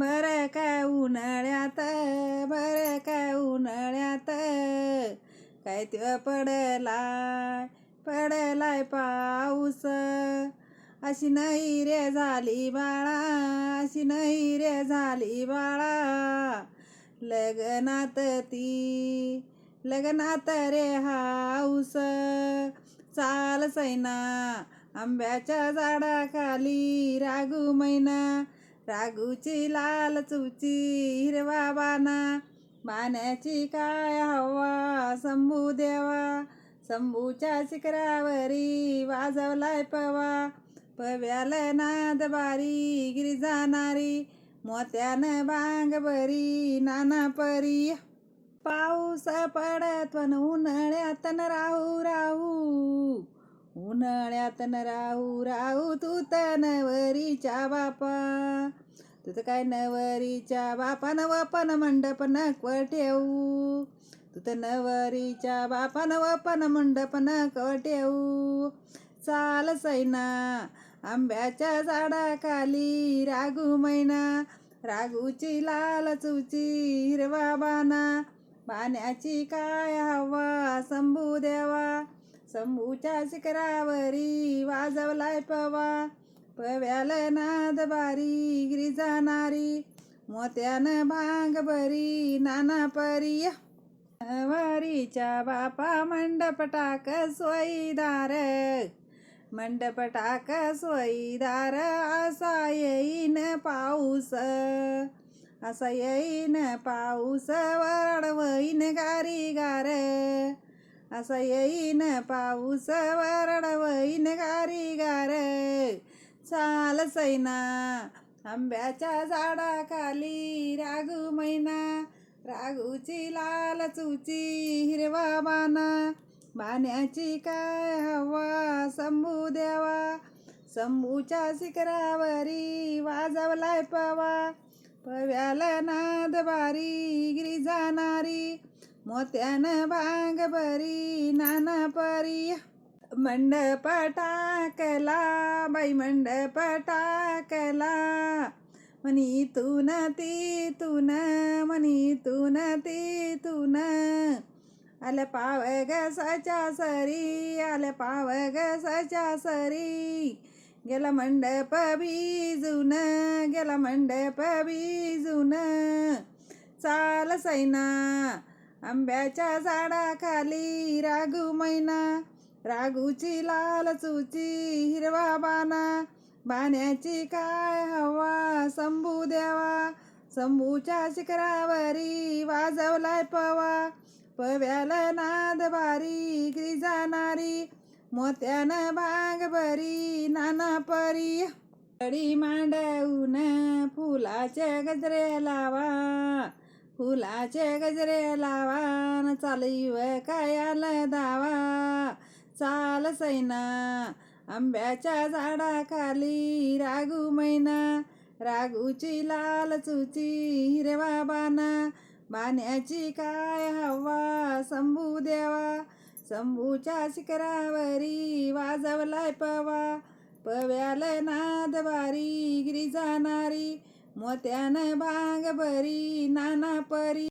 बरं काय उन्हाळ्यात बरं काय उन्हाळ्यात. काय ते पडलाय पडलाय पाऊस. अशी नाही रे झाली बाळा अशी नाही रे झाली बाळा. लग्नात ती लग्नात रे हाऊस. चाल सैना आंब्याच्या झाडाखाली रागू मैना. राघूची लाल चुची हिरवा बाना बाण्याची काय हवा शंभू देवा. शंभूच्या शिखरावरी वाजवलाय पवा. पव्याल नाद बारी गिरी जाणारी मोत्यानं बांग बरी नाना परी. पाऊस पडत पण उन्हाळ्यात राहू राहू. उन्हाळ्यात न राहू राहू तू तर नवरीच्या बापा. तुझं काय नवरीच्या बापा? नवपन मंडप नको ठेवू. तू तर नवरीच्या बापा नवपन मंडप नको ठेवू. चाल सैना आंब्याच्या झाडाखाली रागू मैना. रागूची लाल चुची हिरवा बाना. पाण्याची काय हवा संभू देवा. शंभूच्या शिखरावरी वाजवलाय पवा. पव्याल नाद बारी गिरी जाणारी. मोत्यानं भांग बरी नाना परी. वारीच्या बापा मंडप टाक सोयीदार मंडप टाक सोयीदार असा येईन पाऊस. असा येईन पाऊस वरडवईन गारी गार. असा येईन पाऊस वरडवईन गारी गार चाल सैना आंब्याच्या झाडाखाली रागू मैना रागूची लाल चुची हिरवा बाना. बाण्याची काय हवा संभू देवा शंभूच्या शिखरावरी वाजवलाय पवा. पव्याला नाद बारी गिरी जाणारी मोत्यानं भांग बरी नाना परी. मंडप टाकला बाई मंडप टाकला म्हणी तू न ती तू न. म्हणी तू न ती तू न. आलं पाव ग सचा सरी आलं पाव ग सचा सरी. गेला मंडप भिजून गेला मंडप भिजून चाल सैना आंब्याच्या झाडाखाली रागू मैना रागूची लाल चुची हिरवा बाना बाण्याची काय हवा संभू देवा संभूच्या शिखरावरी वाजवलाय पवा पव्याला नाद बारी गिरी जाणारी मोत्यानं भाग बरी नाना परी. कडी मांडवून फुलाच्या गजरे लावा फुलाचे गजरे लावान चालईव चालू कायाल दावा? चाल सैना आंब्याच्या झाडाखाली रागू मैना रागूची लाल चुची हिरवा बाना बाण्याची काय हवा संभू देवा? शंभूच्या शिखरावरी वाजवलाय पवा पव्याल नादवारी गिरी जाणारी मोत्यान भांग बरी नाना परी.